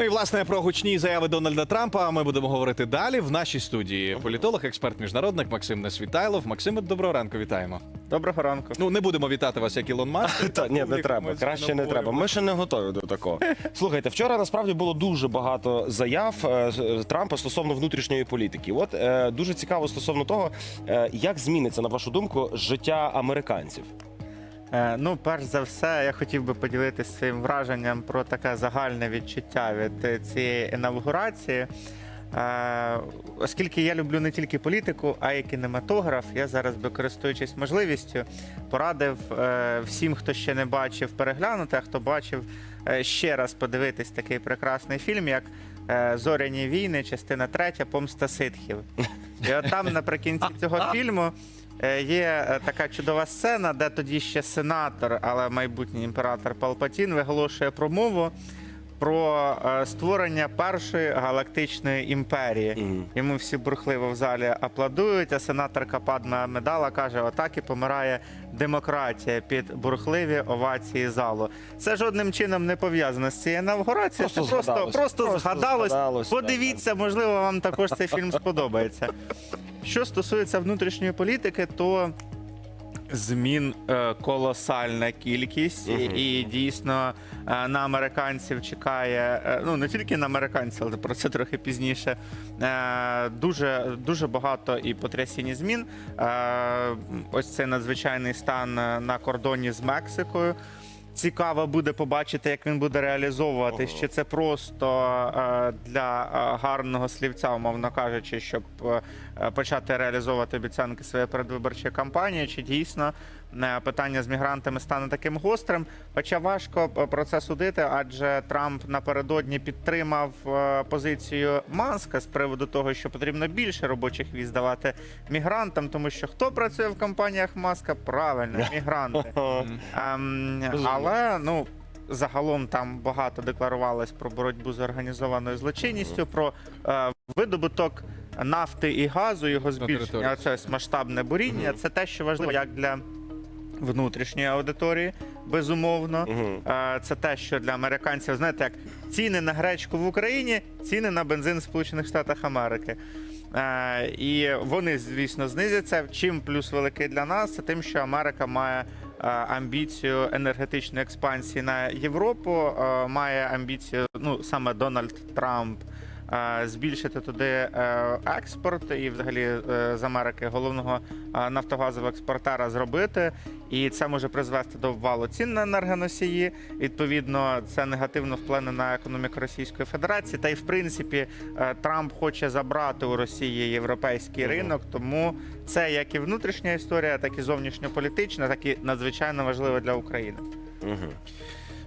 Ну і власне про гучні заяви Дональда Трампа ми будемо говорити далі. В нашій студії політолог, експерт, міжнародник Максим Несвітайлов. Максим, доброго ранку, вітаємо. Доброго ранку. Ну не будемо вітати вас, як Ілон Маск. Та ні, не треба. Краще не треба. Ми ще не готові до такого. Слухайте, вчора насправді було дуже багато заяв е, з- Трампа стосовно внутрішньої політики. От е, дуже цікаво стосовно того, е, як зміниться на вашу думку життя американців. Е, ну, перш за все, я хотів би поділитися своїм враженням про таке загальне відчуття від цієї інавгурації. Е, оскільки я люблю не тільки політику, а й кінематограф, я зараз би користуючись можливістю, порадив е, всім, хто ще не бачив, переглянути, а хто бачив, ще раз подивитись такий прекрасний фільм, як Зоряні війни, частина третя, Помста ситхів. І от там наприкінці цього фільму. Е, Є е, така чудова сцена, де тоді ще сенатор, але майбутній імператор Палпатін виголошує промову про е, створення першої галактичної імперії. Йому всі бурхливо в залі аплодують, а сенаторка Падма Медала каже: отак і помирає демократія під бурхливі овації залу. Це жодним чином не пов'язано з цією інавгурацією. Просто Це просто, просто, Просто згадалось. згадалось, Подивіться, можливо, вам також цей фільм сподобається. Що стосується внутрішньої політики, то змін е, колосальна кількість, і, Мгм. і дійсно е, на американців чекає, е, ну не тільки на американців, але про це трохи пізніше. Е, дуже, дуже багато і потрясіння змін. Е, ось цей надзвичайний стан на кордоні з Мексикою. Цікаво буде побачити, як він буде реалізовуватись. Чи це просто е, для е, гарного слівця, умовно кажучи, щоб е, е, почати реалізовувати обіцянки своєї передвиборчої кампанії, чи дійсно питання з мігрантами стане таким гострим. Хоча важко е, про це судити, адже Трамп напередодні підтримав е, позицію Маска з приводу того, що потрібно більше робочих віз давати мігрантам, тому що хто працює в компаніях Маска? Правильно, мігранти. Ем, але ну. Загалом там багато декларувалось про боротьбу з організованою злочинністю, про е, видобуток нафти і газу, його збільшення. Це масштабне буріння. Це те, що важливо як для внутрішньої аудиторії, безумовно. Е, Це те, що для американців, знаєте, як ціни на гречку в Україні, ціни на бензин в Сполучених Штатах Америки. І вони, звісно, знизяться. Чим плюс великий для нас, це тим, що Америка має амбіцію енергетичної експансії на Європу, має амбіцію, ну саме Дональд Трамп. Збільшити туди е, експорт і, взагалі, е, з Америки головного е, нафтогазового експортера зробити, і це може призвести до обвалу цін на енергоносії. Відповідно, це негативно вплине на економіку Російської Федерації. Та й в принципі Трамп хоче забрати у Росії європейський ринок, тому це як і внутрішня історія, так і зовнішньополітична, так і надзвичайно важливо для України. Мгм.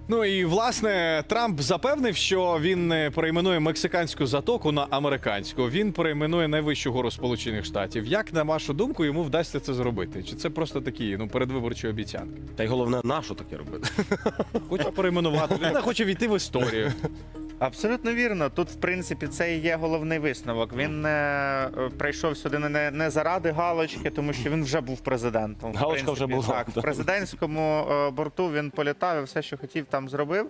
Ну і власне Трамп запевнив, що він не перейменує мексиканську затоку на американську. Він перейменує найвищу гору Сполучених Штатів. Як на вашу думку йому вдасться це зробити? Чи це просто такі ну передвиборчі обіцянки? Та й головне, нашу таке робити? Хоче перейменувати. Людина хоче війти в історію. Абсолютно вірно. Тут, в принципі, це і є головний висновок. Він е, прийшов сюди не, не заради галочки, тому що він вже був президентом. В Галочка вже принципі, була, Так, в президентському е, борту він політав і все, що хотів, там зробив.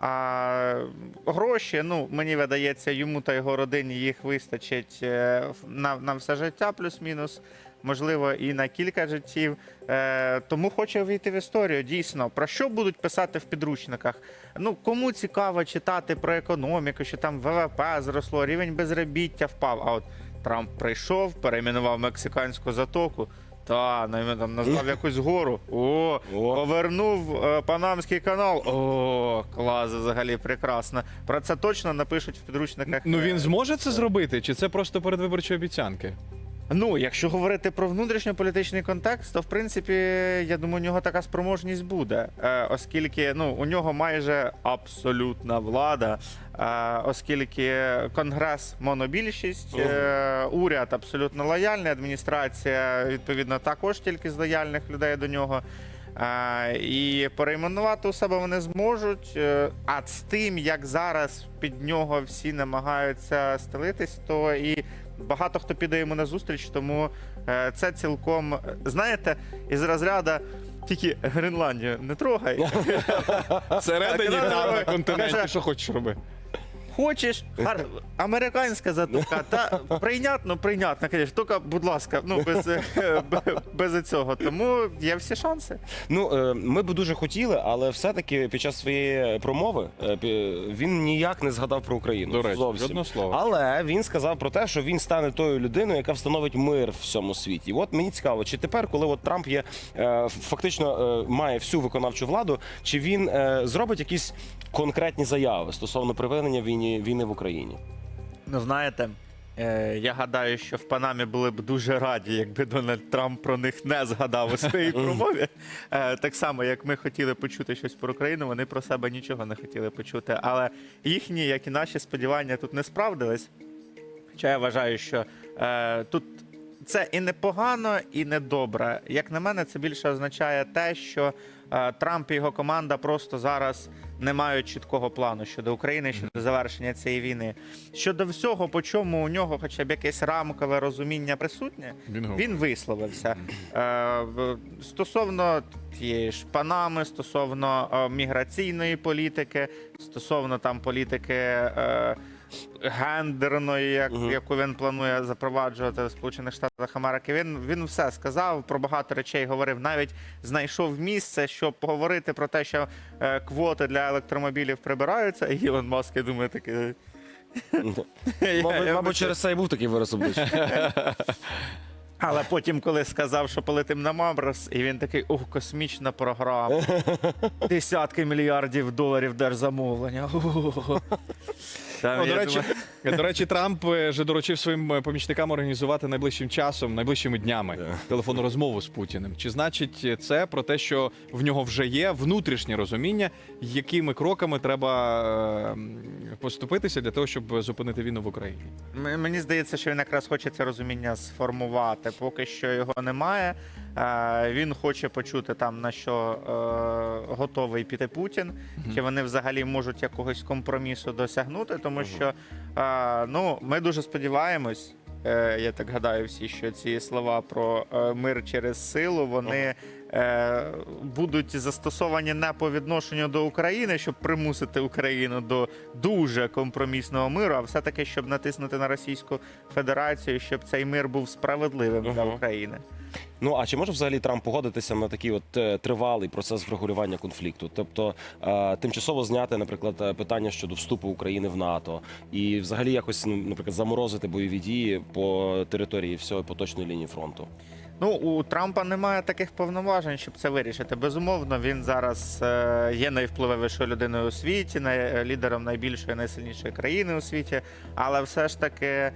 А гроші, ну мені видається, йому та його родині їх вистачить е, на, на все життя, плюс-мінус. Можливо, і на кілька життів. Е, тому хоче війти в історію. Дійсно, про що будуть писати в підручниках? Ну кому цікаво читати про економіку, що там ВВП зросло, рівень безробіття впав. А от Трамп прийшов, перейменував мексиканську затоку. Та ну, там назвав якусь гору. О, О. повернув е, Панамський канал. О, клас, взагалі прекрасно. Про це точно напишуть в підручниках. Ну е, він зможе це зробити, чи це просто передвиборчі обіцянки? Ну, якщо говорити про внутрішньополітичний контекст, то в принципі, я думаю, у нього така спроможність буде, е, оскільки ну у нього майже абсолютна влада, е, оскільки конгрес монобільшість, е, уряд абсолютно лояльний, адміністрація відповідно також тільки з лояльних людей до нього. І перейменувати у себе вони зможуть. А з тим, як зараз під нього всі намагаються стелитись, то і багато хто піде йому на зустріч, тому е, це цілком знаєте, із розряду тільки Гренландію не трогай. Всередині там на континенті, що хочеш роби. Хочеш гар... американська затока, та прийнятно, прийнятно, звісно. Тільки, будь ласка, ну без, е, без цього. Тому є всі шанси. Ну е, ми б дуже хотіли, але все-таки під час своєї промови е, він ніяк не згадав про Україну. До речі, зовсім. слова. Але він сказав про те, що він стане тою людиною, яка встановить мир в всьому світі. От мені цікаво, чи тепер, коли от Трамп є фактично має всю виконавчу владу, чи він зробить якісь конкретні заяви стосовно припинення війни, війни в Україні? Ну, знаєте, е, я гадаю, що в Панамі були б дуже раді, якби Дональд Трамп про них не згадав у своїй промові. Е, так само, як ми хотіли почути щось про Україну, вони про себе нічого не хотіли почути. Але їхні, як і наші сподівання, тут не справдились. Хоча я вважаю, що е, тут це і непогано, і не добре. Як на мене, це більше означає те, що е, Трамп і його команда просто зараз не мають чіткого плану щодо України, щодо завершення цієї війни. Щодо всього, по чому у нього хоча б якесь рамкове розуміння присутнє, Він він висловився. Е, стосовно тієї ж Панами, стосовно е, міграційної політики, стосовно там політики. Гендерної, як, Мгм. яку він планує запроваджувати в Сполучених Штатах Америки, він, він все сказав про багато речей говорив. Навіть знайшов місце, щоб поговорити про те, що е, квоти для електромобілів прибираються. І Ілон Маск, я думаю, такий. Мабуть, мабуть, через це і був такий вираз обличчя. Але потім, коли сказав, що полетим на Марс, і він такий, ух, космічна програма. Десятки мільярдів доларів держзамовлення. Там, Ну, до, речі, думаю, до речі, Трамп е, вже доручив своїм е, помічникам організувати найближчим часом, найближчими днями телефонну розмову з Путіним. Чи значить це про те, що в нього вже є внутрішнє розуміння, якими кроками треба е, м, поступитися для того, щоб зупинити війну в Україні? М- Мені здається, що він якраз хоче це розуміння сформувати. Поки що його немає. Е, Він хоче почути там на що е, готовий піти Путін, чи вони взагалі можуть якогось компромісу досягнути, тому що е, ну ми дуже сподіваємось. Я так гадаю, всі, що ці слова про мир через силу вони будуть застосовані не по відношенню до України, щоб примусити Україну до дуже компромісного миру, а все-таки щоб натиснути на Російську Федерацію, щоб цей мир був справедливим для України. Ну а чи може взагалі Трамп погодитися на такий от е, тривалий процес врегулювання конфлікту? Тобто е, тимчасово зняти, наприклад, е, питання щодо вступу України в НАТО, і взагалі якось ну, наприклад заморозити бойові дії по території всього поточної лінії фронту? Ну, у Трампа немає таких повноважень, щоб це вирішити. Безумовно, він зараз є найвпливовішою людиною у світі, лідером найбільшої, найсильнішої країни у світі. Але все ж таки,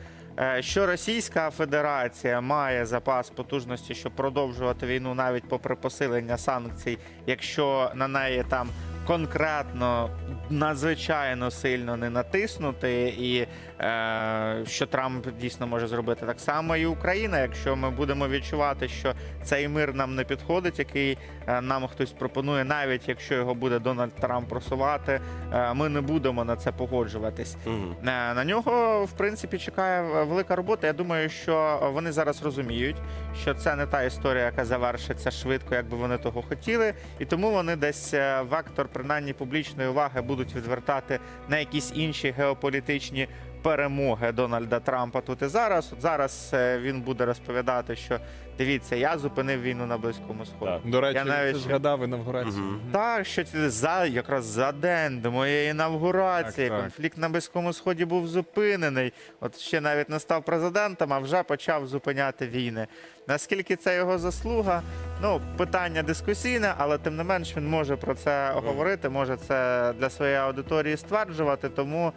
що Російська Федерація має запас потужності, щоб продовжувати війну навіть попри посилення санкцій, якщо на неї там конкретно надзвичайно сильно не натиснути, і е, що Трамп дійсно може зробити так само, і Україна, якщо ми будемо відчувати, що цей мир нам не підходить, який е, нам хтось пропонує, навіть якщо його буде Дональд Трамп просувати, е, ми не будемо на це погоджуватись. Угу. На нього, в принципі, чекає велика робота. Я думаю, що вони зараз розуміють, що це не та історія, яка завершиться швидко, як би вони того хотіли, і тому вони десь е, вектор принаймні публічної уваги будуть відвертати на якісь інші геополітичні. Перемоги Дональда Трампа тут і зараз. От зараз е, він буде розповідати, що дивіться, я зупинив війну на близькому сході. Так. До речі, Я навіть- згадав інавгурацію. Мгм. Так, що це за якраз за день до моєї інавгурації Так, так. конфлікт на Близькому Сході був зупинений. От ще навіть не став президентом, а вже почав зупиняти війни. Наскільки це його заслуга? Ну, питання дискусійне, але тим не менш він може про це говорити, може це для своєї аудиторії стверджувати. Тому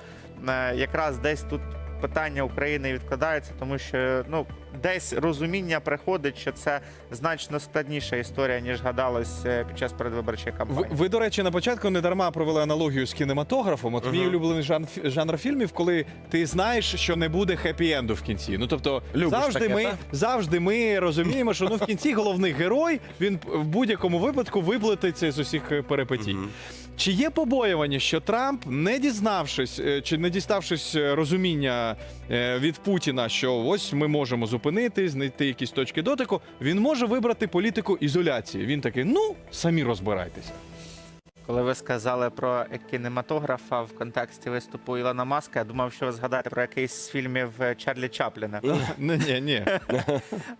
якраз десь тут питання України відкладається, тому що ну десь розуміння приходить, що це значно складніша історія, ніж гадалось е, під час передвиборчої Ви, кампанії. ви, до речі, на початку не дарма провели аналогію з кінематографом. От мій Мгм. улюблений жанр, жанр фільмів, коли ти знаєш, що не буде хеппі-енду в кінці. Ну тобто, Любиш завжди таке, ми та? завжди ми розуміємо, що ну в кінці головний герой він в будь-якому випадку виплетиться з усіх е, перипетій. Мгм. Чи є побоювання, що Трамп, не дізнавшись е, чи не діставшись е, розуміння е, від Путіна, що ось ми можемо зупинити, знайти якісь точки дотику, він може вибрати політику ізоляції. Він такий, ну самі розбирайтеся. Коли ви сказали про кінематографа в контексті виступу Ілона Маска, я думав, що ви згадаєте про якийсь з фільмів е, Чарлі Чапліна. Ну, ні, ні.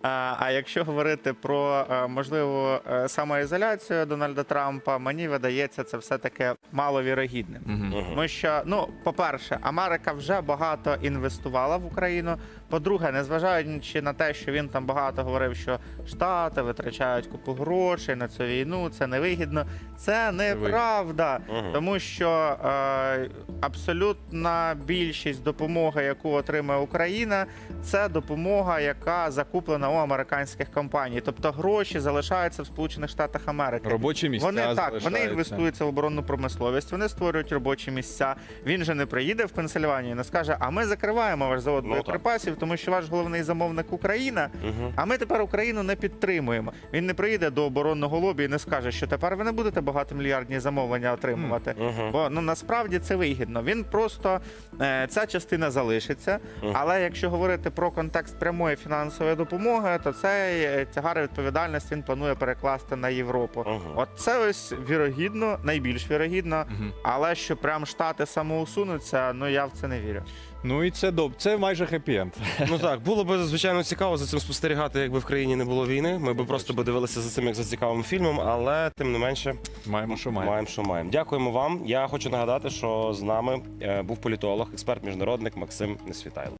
А, а якщо говорити про е, можливу е, самоізоляцію Дональда Трампа, мені видається це все-таки маловірогідним. Мгм. Тому що, ну, по-перше, Америка вже багато інвестувала в Україну. По-друге, незважаючи на те, що він там багато говорив, що Штати витрачають купу грошей на цю війну, це невигідно. Це неправда, Мгм. тому що е, абсолютна більшість допомоги, яку отримує Україна, це допомога, яка закуплена у американських компаній. Тобто гроші залишаються в Сполучених Штатах Америки. Робочі місця Вони так, вони інвестуються в оборонну промисловість, вони створюють робочі місця. Він же не приїде в Пенсильванію, і не скаже, а ми закриваємо ваш завод Ну, боєприпасів, тому що ваш головний замовник Україна. Мгм. А ми тепер Україну не підтримуємо. Він не приїде до оборонного лобі і не скаже, що тепер ви не будете багатомільярдні замовлення отримувати. Мгм. Бо ну насправді це вигідно. Він просто е, ця частина залишиться. Мгм. Але якщо говорити про контекст прямої фінансової допомоги, то цей е, тягар відповідальності він планує перекласти на Європу. Мгм. От це ось вірогідно, найбільш вірогідно. Мгм. Але що прям штати самоусунуться, ну я в це не вірю. Ну і це доб... це майже хеппі-енд. Ну так, було б звичайно цікаво за цим спостерігати, якби в країні не було війни. Ми б просто б дивилися за цим як за цікавим фільмом, але тим не менше Маємо, що маємо. маємо, що маємо. Дякуємо вам. Я хочу нагадати, що з нами е, був політолог, експерт міжнародник Максим Несвітайло.